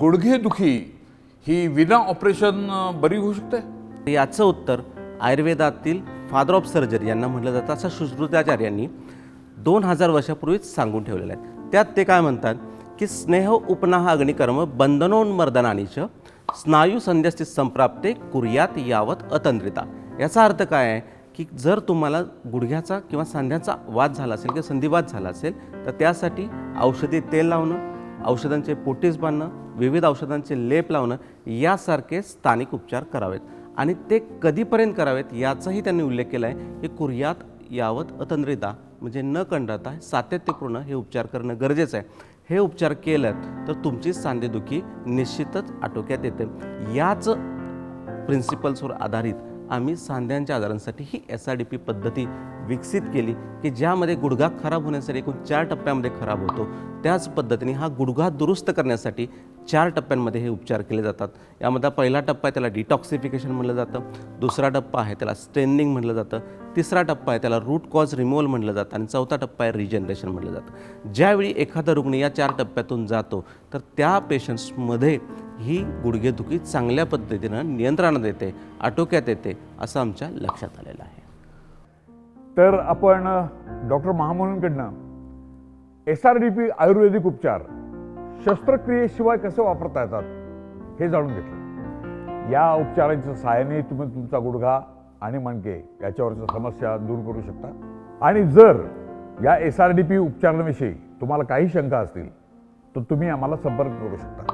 गुडघेदुखी ही विना ऑपरेशन बरी होऊ शकते? याचं उत्तर आयुर्वेदातील फादर ऑफ सर्जरी यांना म्हटलं जातं. असं सुश्रुताचार्यांनी दोन हजार वर्षापूर्वीच सांगून ठेवलेलं आहे. त्यात ते काय म्हणतात की स्नेह उपनाह अग्निकर्म बंधनोन्मर्दनानीच स्नायू संध्यस्थित संप्राप्ते कुर्यात यावत अतंत्रिता याचा अर्थ काय आहे की जर तुम्हाला गुडघ्याचा किंवा सांध्याचा वाद झाला असेल किंवा संधिवाद झाला असेल तर त्यासाठी औषधी तेल लावणं औषधांचे पोटेस बांधणं विविध औषधांचे लेप लावणं यासारखे स्थानिक उपचार करावेत. आणि ते कधीपर्यंत करावेत याचाही त्यांनी उल्लेख केला आहे की कुर्यात यावत अतंत्रिता म्हणजे न कंडाता सातत्यपूर्ण हे उपचार करणं गरजेचं आहे. हे उपचार केलं तर तुमची सांधेदुखी निश्चितच आटोक्यात येते. याच प्रिन्सिपल्सवर आधारित आम्ही सांध्यांच्या आजारांसाठी ही एस आर डी पी पद्धती विकसित केली की ज्यामध्ये गुडघा खराब होण्यासाठी एकूण चार टप्प्यामध्ये खराब होतो. त्याच पद्धतीने हा गुडघा दुरुस्त करण्यासाठी चार टप्प्यांमध्ये हे उपचार केले जातात. यामध्ये पहिला टप्पा आहे त्याला डिटॉक्सिफिकेशन म्हटलं जातं. दुसरा टप्पा आहे त्याला स्ट्रेनिंग म्हटलं जातं. तिसरा टप्पा आहे त्याला रूट कॉज रिमूव्हल म्हटलं जातं. आणि चौथा टप्पा आहे रिजनरेशन म्हटलं जातं. ज्यावेळी एखादा रुग्ण या चार टप्प्यातून जातो तर त्या पेशंट्समध्ये ही गुडघेदुखी चांगल्या पद्धतीनं नियंत्रणात येते आटोक्यात येते असं आमच्या लक्षात आलेलं आहे. तर आपण डॉक्टर महामोहनकडनं एस आर डी पी आयुर्वेदिक उपचार शस्त्रक्रियेशिवाय कसे वापरता येतात हे जाणून घेतलं. या उपचारांच्या सहाय्याने तुम्ही तुमचा गुडघा आणि मणके याच्यावरच्या समस्या दूर करू शकता. आणि जर या एस आर डी पी उपचारांविषयी तुम्हाला काही शंका असतील तर तुम्ही आम्हाला संपर्क करू शकता.